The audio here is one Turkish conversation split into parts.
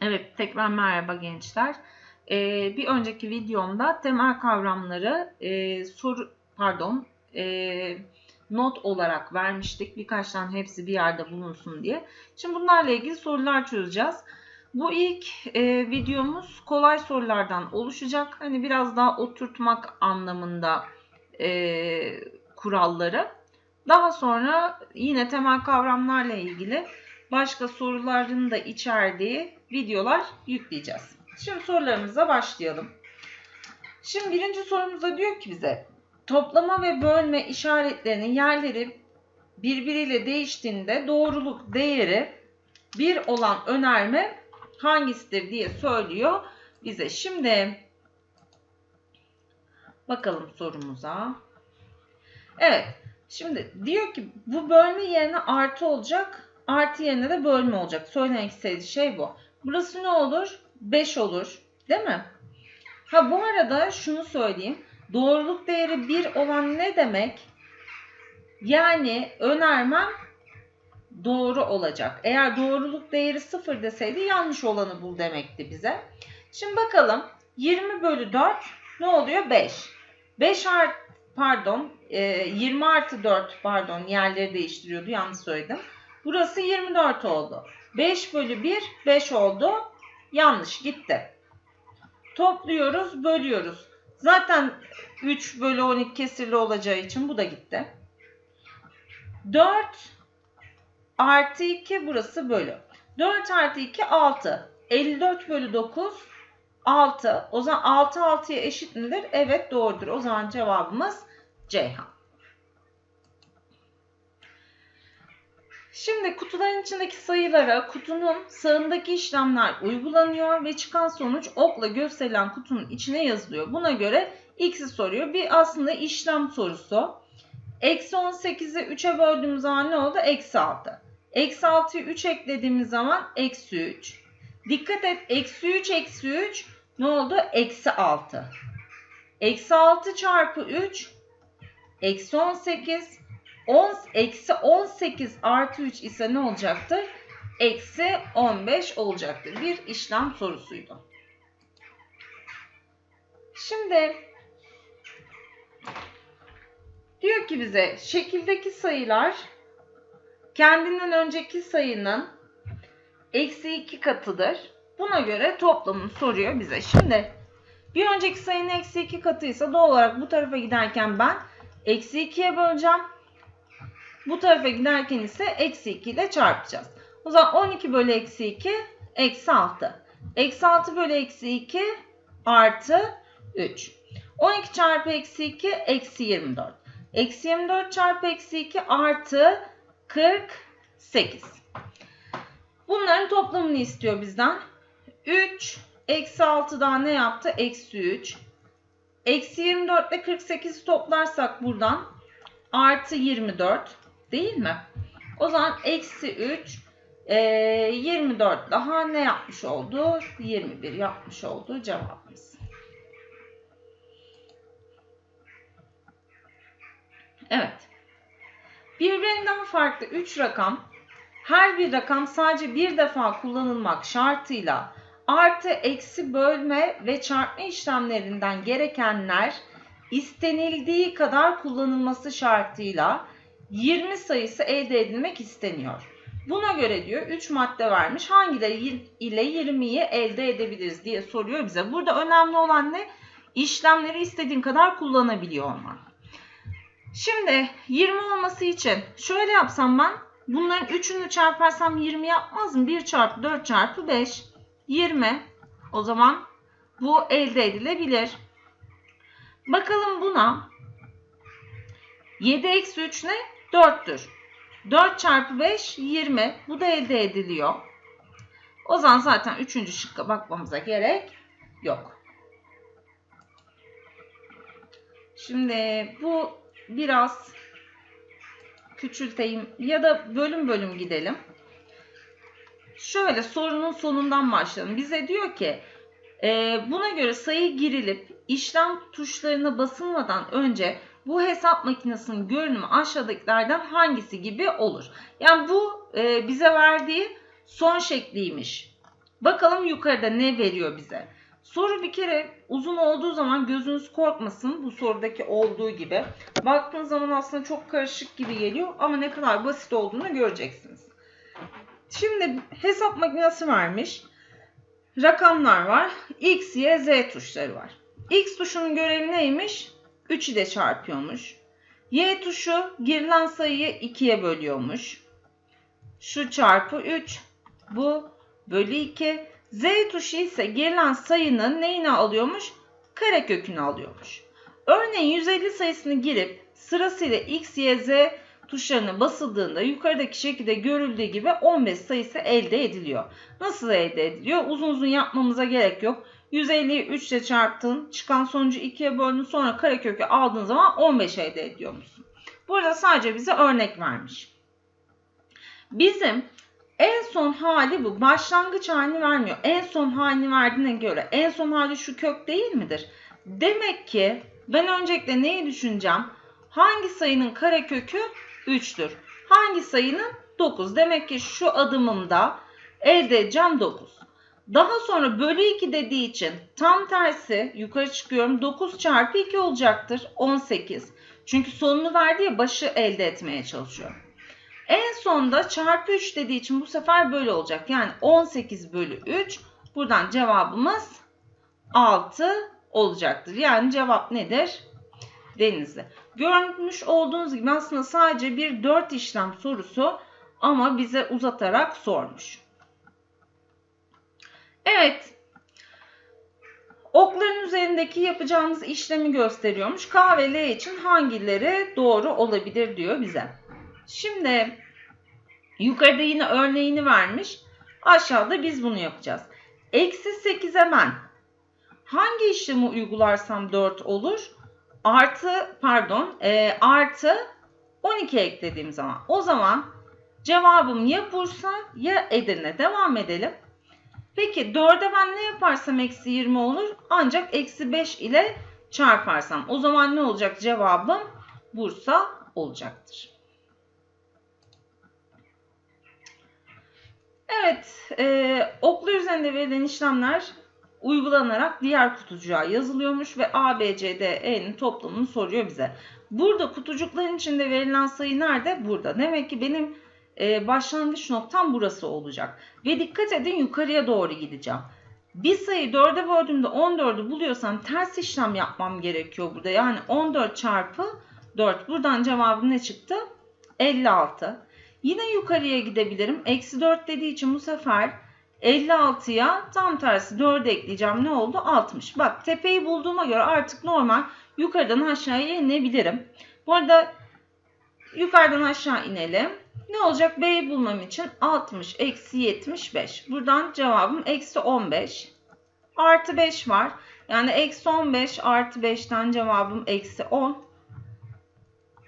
Evet, tekrar merhaba gençler. Ee, bir önceki videomda temel kavramları e, soru, pardon, e, not olarak vermiştik. Birkaç tane hepsi bir yerde bulunsun diye. Şimdi bunlarla ilgili sorular çözeceğiz. Bu ilk e, videomuz kolay sorulardan oluşacak. Hani biraz daha oturtmak anlamında e, kuralları. Daha sonra yine temel kavramlarla ilgili başka soruların da içerdiği videolar yükleyeceğiz. Şimdi sorularımıza başlayalım. Şimdi birinci sorumuzda diyor ki bize toplama ve bölme işaretlerinin yerleri birbiriyle değiştiğinde doğruluk değeri 1 olan önerme hangisidir diye söylüyor bize. Şimdi bakalım sorumuza. Evet. Şimdi diyor ki bu bölme yerine artı olacak. Artı yerine de bölme olacak. Söylemek istediği şey bu. Burası ne olur? 5 olur. Değil mi? Ha bu arada şunu söyleyeyim. Doğruluk değeri 1 olan ne demek? Yani önermem doğru olacak. Eğer doğruluk değeri 0 deseydi yanlış olanı bul demekti bize. Şimdi bakalım 20 bölü 4 ne oluyor? 5. 5 art, pardon 20 artı 4 pardon yerleri değiştiriyordu yanlış söyledim. Burası 24 oldu. 5 bölü 1 5 oldu. Yanlış gitti. Topluyoruz bölüyoruz. Zaten 3 bölü 12 kesirli olacağı için bu da gitti. 4 artı 2 burası bölü. 4 artı 2 6. 54 bölü 9 6. O zaman 6 6'ya eşit midir? Evet doğrudur. O zaman cevabımız Ceyhan. Şimdi kutuların içindeki sayılara kutunun sağındaki işlemler uygulanıyor ve çıkan sonuç okla gösterilen kutunun içine yazılıyor. Buna göre x'i soruyor. Bir aslında işlem sorusu. Eksi 18'i 3'e böldüğümüz zaman ne oldu? Eksi 6. Eksi 6'yı 3 eklediğimiz zaman eksi 3. Dikkat et eksi 3 eksi 3 ne oldu? Eksi 6. Eksi 6 çarpı 3 eksi 18 10, eksi 18 artı 3 ise ne olacaktır? Eksi 15 olacaktır. Bir işlem sorusuydu. Şimdi diyor ki bize şekildeki sayılar kendinden önceki sayının eksi 2 katıdır. Buna göre toplamını soruyor bize. Şimdi bir önceki sayının eksi 2 katıysa doğal olarak bu tarafa giderken ben eksi 2'ye böleceğim. Bu tarafa giderken ise eksi 2 ile çarpacağız. O zaman 12 bölü eksi 2 eksi 6. Eksi 6 bölü eksi 2 artı 3. 12 çarpı eksi 2 eksi 24. Eksi 24 çarpı eksi 2 artı 48. Bunların toplamını istiyor bizden. 3 eksi 6'dan ne yaptı? Eksi 3. Eksi 24 ile 48 toplarsak buradan artı 24 değil mi? O zaman eksi 3 e, 24 daha ne yapmış oldu? 21 yapmış oldu cevabımız. Evet. Birbirinden farklı 3 rakam her bir rakam sadece bir defa kullanılmak şartıyla artı eksi bölme ve çarpma işlemlerinden gerekenler istenildiği kadar kullanılması şartıyla 20 sayısı elde edilmek isteniyor. Buna göre diyor 3 madde vermiş. Hangileri ile 20'yi elde edebiliriz diye soruyor bize. Burada önemli olan ne? İşlemleri istediğin kadar kullanabiliyor olman. Şimdi 20 olması için şöyle yapsam ben bunların 3'ünü çarparsam 20 yapmaz mı? 1 çarpı 4 çarpı 5 20. O zaman bu elde edilebilir. Bakalım buna 7 eksi 3 ne? 4'tür. 4 çarpı 5 20. Bu da elde ediliyor. O zaman zaten 3. şıkka bakmamıza gerek yok. Şimdi bu biraz küçülteyim ya da bölüm bölüm gidelim. Şöyle sorunun sonundan başlayalım. Bize diyor ki e, buna göre sayı girilip işlem tuşlarına basılmadan önce bu hesap makinesinin görünümü aşağıdakilerden hangisi gibi olur? Yani bu e, bize verdiği son şekliymiş. Bakalım yukarıda ne veriyor bize. Soru bir kere uzun olduğu zaman gözünüz korkmasın bu sorudaki olduğu gibi. Baktığınız zaman aslında çok karışık gibi geliyor ama ne kadar basit olduğunu göreceksiniz. Şimdi hesap makinesi vermiş. Rakamlar var. X, Y, Z tuşları var. X tuşunun görevi neymiş? 3 ile çarpıyormuş. Y tuşu girilen sayıyı 2'ye bölüyormuş. Şu çarpı 3. Bu bölü 2. Z tuşu ise girilen sayının neyini alıyormuş? Karekökünü alıyormuş. Örneğin 150 sayısını girip sırasıyla X, Y, Z tuşlarına basıldığında yukarıdaki şekilde görüldüğü gibi 15 sayısı elde ediliyor. Nasıl elde ediliyor? Uzun uzun yapmamıza gerek yok. 150'yi 3 ile çarptın, çıkan sonucu 2'ye böldün, sonra karekökü aldığın zaman 15 elde ediyor musun? Burada sadece bize örnek vermiş. Bizim en son hali bu. Başlangıç halini vermiyor. En son halini verdiğine göre en son hali şu kök değil midir? Demek ki ben öncelikle neyi düşüneceğim? Hangi sayının karekökü 3'tür? Hangi sayının 9? Demek ki şu adımımda elde edeceğim 9. Daha sonra bölü 2 dediği için tam tersi yukarı çıkıyorum. 9 çarpı 2 olacaktır. 18. Çünkü sonunu verdi ya başı elde etmeye çalışıyorum. En sonda çarpı 3 dediği için bu sefer böyle olacak. Yani 18 bölü 3. Buradan cevabımız 6 olacaktır. Yani cevap nedir? Denizli. Görmüş olduğunuz gibi aslında sadece bir 4 işlem sorusu ama bize uzatarak sormuş. Evet. Okların üzerindeki yapacağımız işlemi gösteriyormuş. K ve L için hangileri doğru olabilir diyor bize. Şimdi yukarıda yine örneğini vermiş. Aşağıda biz bunu yapacağız. Eksi 8'e ben hangi işlemi uygularsam 4 olur? Artı pardon e, artı 12 eklediğim zaman. O zaman cevabım ya Bursa ya Edirne. Devam edelim. Peki 4'e ben ne yaparsam eksi 20 olur? Ancak eksi 5 ile çarparsam. O zaman ne olacak cevabım? Bursa olacaktır. Evet, e, oklu üzerinde verilen işlemler uygulanarak diğer kutucuğa yazılıyormuş ve A, B, C, D, E'nin toplamını soruyor bize. Burada kutucukların içinde verilen sayı nerede? Burada. Demek ki benim e, başlangıç noktam burası olacak. Ve dikkat edin yukarıya doğru gideceğim. Bir sayı 4'e böldüğümde 14'ü buluyorsam ters işlem yapmam gerekiyor burada. Yani 14 çarpı 4. Buradan cevabım ne çıktı? 56. Yine yukarıya gidebilirim. Eksi 4 dediği için bu sefer 56'ya tam tersi 4 ekleyeceğim. Ne oldu? 60. Bak tepeyi bulduğuma göre artık normal yukarıdan aşağıya inebilirim. Bu arada yukarıdan aşağı inelim. Ne olacak? B'yi bulmam için 60 eksi 75. Buradan cevabım eksi 15. Artı 5 var. Yani eksi 15 artı 5'ten cevabım eksi 10.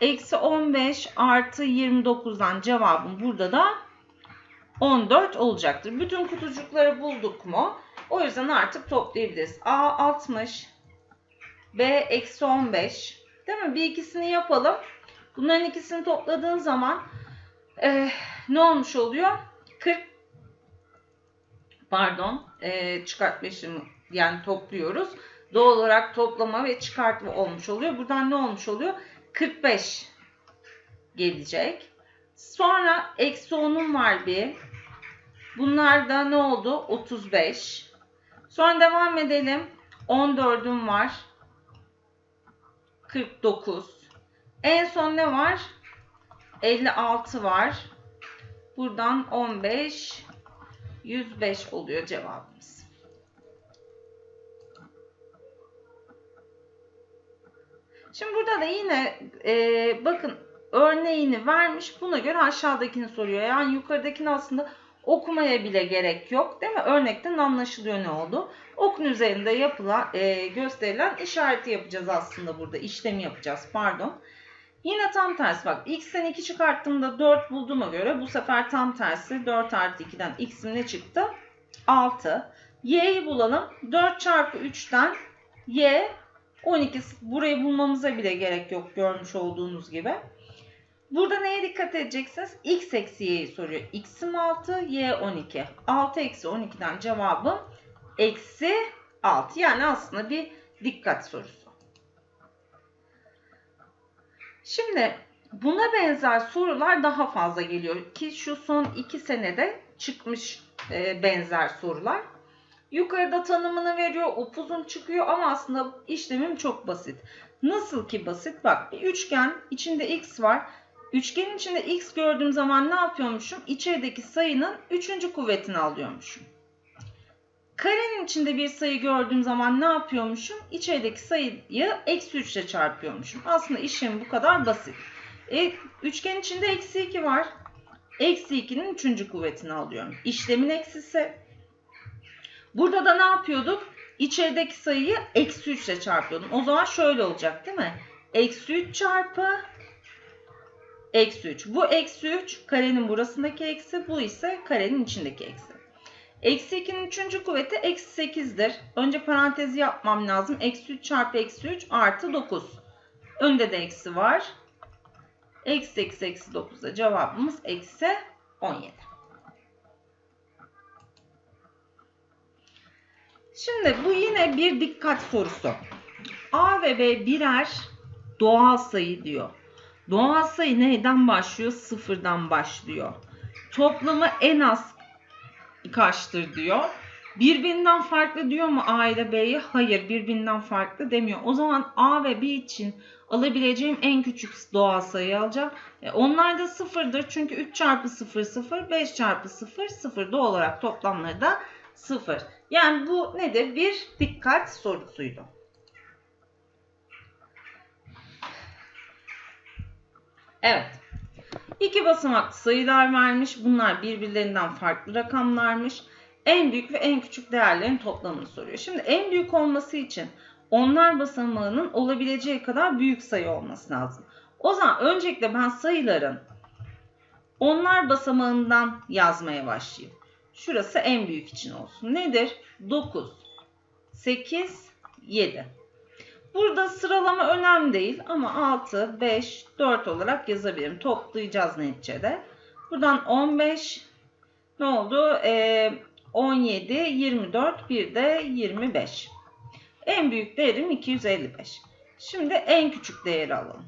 Eksi 15 artı 29'dan cevabım burada da 14 olacaktır. Bütün kutucukları bulduk mu? O yüzden artık toplayabiliriz. A 60, B eksi 15. Değil mi? Bir ikisini yapalım. Bunların ikisini topladığın zaman e, ne olmuş oluyor? 40 pardon e, çıkartma işlemi yani topluyoruz. Doğal olarak toplama ve çıkartma olmuş oluyor. Buradan ne olmuş oluyor? 45 gelecek. Sonra eksi 10'um var bir. Bunlar da ne oldu? 35. Sonra devam edelim. 14'üm var. 49. En son ne var? 56 var. Buradan 15 105 oluyor cevabımız. Şimdi burada da yine e, bakın örneğini vermiş. Buna göre aşağıdakini soruyor. Yani yukarıdakini aslında okumaya bile gerek yok. Değil mi? Örnekten anlaşılıyor ne oldu. Okun üzerinde yapılan, e, gösterilen işareti yapacağız aslında burada. İşlemi yapacağız pardon. Yine tam tersi bak x'ten 2 çıkarttığımda 4 bulduğuma göre bu sefer tam tersi 4 artı 2'den x'im ne çıktı? 6. y'yi bulalım. 4 çarpı 3'ten y 12 burayı bulmamıza bile gerek yok görmüş olduğunuz gibi. Burada neye dikkat edeceksiniz? X eksi y'yi soruyor. X'im 6, y 12. 6 eksi 12'den cevabım eksi 6. Yani aslında bir dikkat sorusu. Şimdi buna benzer sorular daha fazla geliyor ki şu son 2 senede çıkmış e, benzer sorular. Yukarıda tanımını veriyor, upuzun çıkıyor ama aslında işlemim çok basit. Nasıl ki basit? Bak bir üçgen içinde x var. Üçgenin içinde x gördüğüm zaman ne yapıyormuşum? İçerideki sayının üçüncü kuvvetini alıyormuşum. Karenin içinde bir sayı gördüğüm zaman ne yapıyormuşum? İçerideki sayıyı eksi 3 ile çarpıyormuşum. Aslında işlem bu kadar basit. E, üçgen içinde eksi 2 var. Eksi 2'nin üçüncü kuvvetini alıyorum. İşlemin eksisi. Burada da ne yapıyorduk? İçerideki sayıyı eksi 3 ile çarpıyordum. O zaman şöyle olacak değil mi? Eksi 3 çarpı eksi 3. Bu eksi 3 karenin burasındaki eksi. Bu ise karenin içindeki eksi. Eksi 2'nin üçüncü kuvveti eksi 8'dir. Önce parantezi yapmam lazım. Eksi 3 çarpı eksi 3 artı 9. Önde de eksi var. Eksi eksi eksi 9'da cevabımız eksi 17. Şimdi bu yine bir dikkat sorusu. A ve B birer doğal sayı diyor. Doğal sayı neyden başlıyor? Sıfırdan başlıyor. Toplamı en az kaçtır diyor. Birbirinden farklı diyor mu A ile B'yi? Hayır birbirinden farklı demiyor. O zaman A ve B için alabileceğim en küçük doğal sayı alacağım. E, onlar da sıfırdır çünkü 3 çarpı 0 0, 5 çarpı 0 0 doğal olarak toplamları da 0. Yani bu nedir? Bir dikkat sorusuydu. Evet. İki basamaklı sayılar vermiş. Bunlar birbirlerinden farklı rakamlarmış. En büyük ve en küçük değerlerin toplamını soruyor. Şimdi en büyük olması için onlar basamağının olabileceği kadar büyük sayı olması lazım. O zaman öncelikle ben sayıların onlar basamağından yazmaya başlayayım. Şurası en büyük için olsun. Nedir? 9, 8, 7. Burada sıralama önemli değil ama 6, 5, 4 olarak yazabilirim. Toplayacağız neticede. Buradan 15 ne oldu? Ee, 17, 24, bir de 25. En büyük değerim 255. Şimdi en küçük değeri alalım.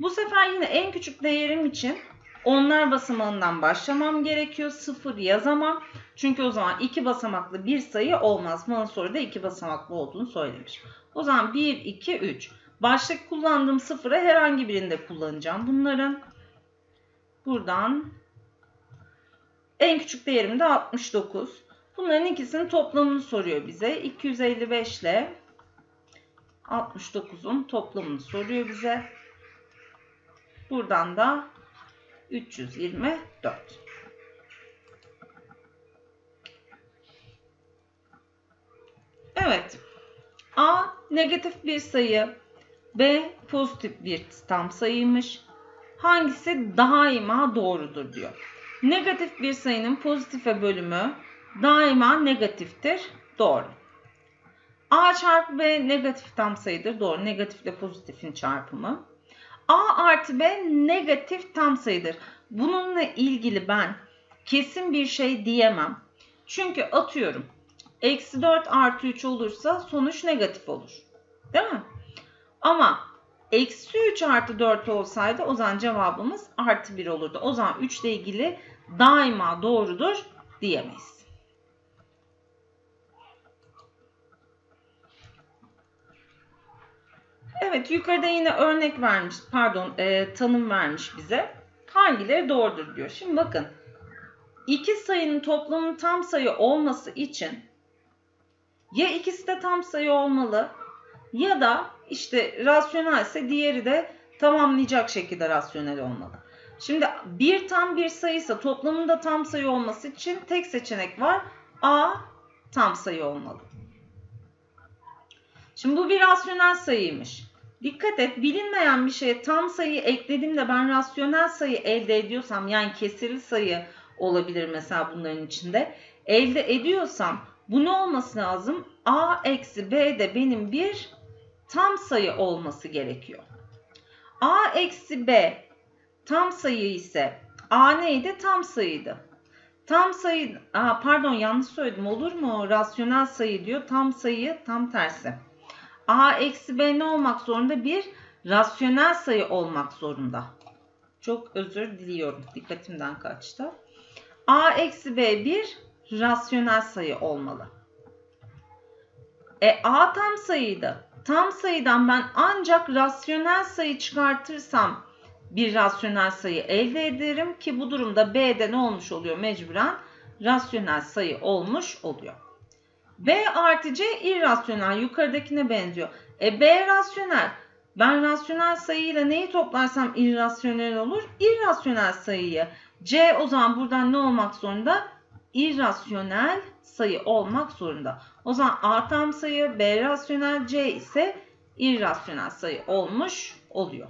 Bu sefer yine en küçük değerim için onlar basamağından başlamam gerekiyor. Sıfır yazamam. Çünkü o zaman iki basamaklı bir sayı olmaz. Bana soruda iki basamaklı olduğunu söylemiş. O zaman 1, 2, 3. Baştaki kullandığım sıfırı herhangi birinde kullanacağım. Bunların buradan en küçük değerim de 69. Bunların ikisinin toplamını soruyor bize. 255 ile 69'un toplamını soruyor bize. Buradan da 324. Evet. A negatif bir sayı. B pozitif bir tam sayıymış. Hangisi daima doğrudur diyor. Negatif bir sayının pozitife bölümü daima negatiftir. Doğru. A çarpı B negatif tam sayıdır. Doğru. Negatif ile pozitifin çarpımı. A artı B negatif tam sayıdır. Bununla ilgili ben kesin bir şey diyemem. Çünkü atıyorum eksi 4 artı 3 olursa sonuç negatif olur. Değil mi? Ama eksi 3 artı 4 olsaydı o zaman cevabımız artı 1 olurdu. O zaman 3 ile ilgili daima doğrudur diyemeyiz. Evet yukarıda yine örnek vermiş pardon e, tanım vermiş bize. Hangileri doğrudur diyor. Şimdi bakın iki sayının toplamının tam sayı olması için ya ikisi de tam sayı olmalı ya da işte rasyonelse diğeri de tamamlayacak şekilde rasyonel olmalı. Şimdi bir tam bir sayıysa toplamında tam sayı olması için tek seçenek var. A tam sayı olmalı. Şimdi bu bir rasyonel sayıymış. Dikkat et bilinmeyen bir şeye tam sayı eklediğimde ben rasyonel sayı elde ediyorsam yani kesirli sayı olabilir mesela bunların içinde. Elde ediyorsam bu ne olması lazım? A eksi B de benim bir tam sayı olması gerekiyor. A eksi B tam sayı ise A neydi? Tam sayıydı. Tam sayı, Aa, pardon yanlış söyledim olur mu? Rasyonel sayı diyor. Tam sayı tam tersi. A eksi B ne olmak zorunda? Bir rasyonel sayı olmak zorunda. Çok özür diliyorum. Dikkatimden kaçtı. A eksi B bir rasyonel sayı olmalı. E A tam sayıydı. Tam sayıdan ben ancak rasyonel sayı çıkartırsam bir rasyonel sayı elde ederim ki bu durumda B'de ne olmuş oluyor mecburen? Rasyonel sayı olmuş oluyor. B artı C irrasyonel yukarıdakine benziyor. E B rasyonel. Ben rasyonel sayıyla neyi toplarsam irrasyonel olur? İrrasyonel sayıyı. C o zaman buradan ne olmak zorunda? İrrasyonel sayı olmak zorunda. O zaman A tam sayı, B rasyonel, C ise irrasyonel sayı olmuş oluyor.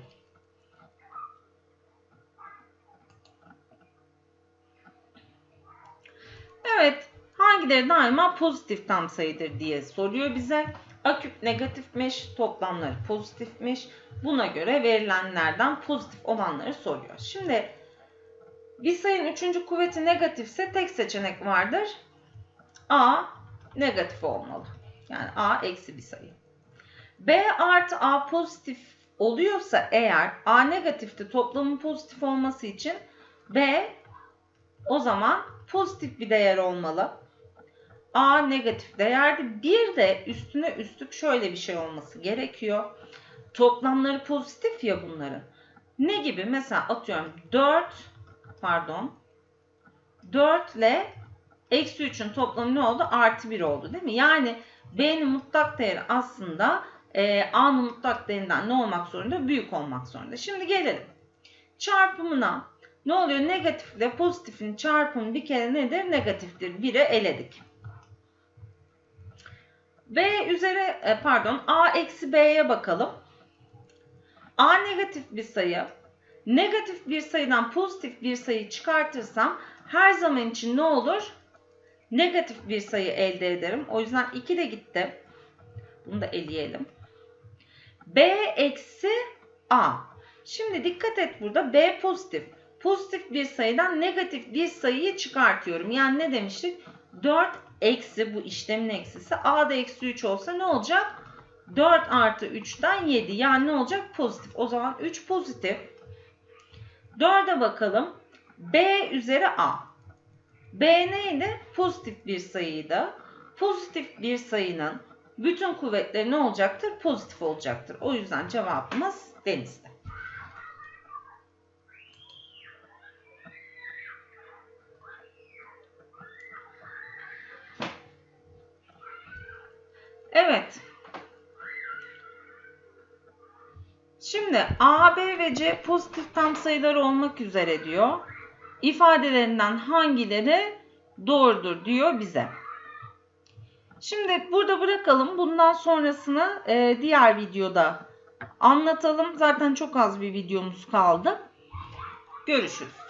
Evet, hangileri daima pozitif tam sayıdır diye soruyor bize. Aküp negatifmiş, toplamları pozitifmiş. Buna göre verilenlerden pozitif olanları soruyor. Şimdi bir sayının üçüncü kuvveti negatifse tek seçenek vardır. A negatif olmalı. Yani A eksi bir sayı. B artı A pozitif oluyorsa eğer A negatifte toplamın pozitif olması için B o zaman pozitif bir değer olmalı. A negatif değerdi. Bir de üstüne üstlük şöyle bir şey olması gerekiyor. Toplamları pozitif ya bunların. Ne gibi? Mesela atıyorum 4 pardon 4 ile eksi 3'ün toplamı ne oldu? Artı 1 oldu değil mi? Yani B'nin mutlak değeri aslında e, A'nın mutlak değerinden ne olmak zorunda? Büyük olmak zorunda. Şimdi gelelim. Çarpımına ne oluyor? Negatif ile pozitifin çarpımı bir kere nedir? Negatiftir. 1'e eledik. B üzeri e, pardon A eksi B'ye bakalım. A negatif bir sayı. Negatif bir sayıdan pozitif bir sayı çıkartırsam her zaman için ne olur? Negatif bir sayı elde ederim. O yüzden 2 de gitti. Bunu da eleyelim. B eksi A. Şimdi dikkat et burada B pozitif. Pozitif bir sayıdan negatif bir sayıyı çıkartıyorum. Yani ne demiştik? 4 eksi bu işlemin eksisi. A da eksi 3 olsa ne olacak? 4 artı 3'ten 7. Yani ne olacak? Pozitif. O zaman 3 pozitif. 4'e bakalım. B üzeri A. B neydi? Pozitif bir sayıydı. Pozitif bir sayının bütün kuvvetleri ne olacaktır? Pozitif olacaktır. O yüzden cevabımız denizde. Evet. Şimdi A, B ve C pozitif tam sayılar olmak üzere diyor. İfadelerinden hangileri doğrudur diyor bize. Şimdi burada bırakalım. Bundan sonrasını e, diğer videoda anlatalım. Zaten çok az bir videomuz kaldı. Görüşürüz.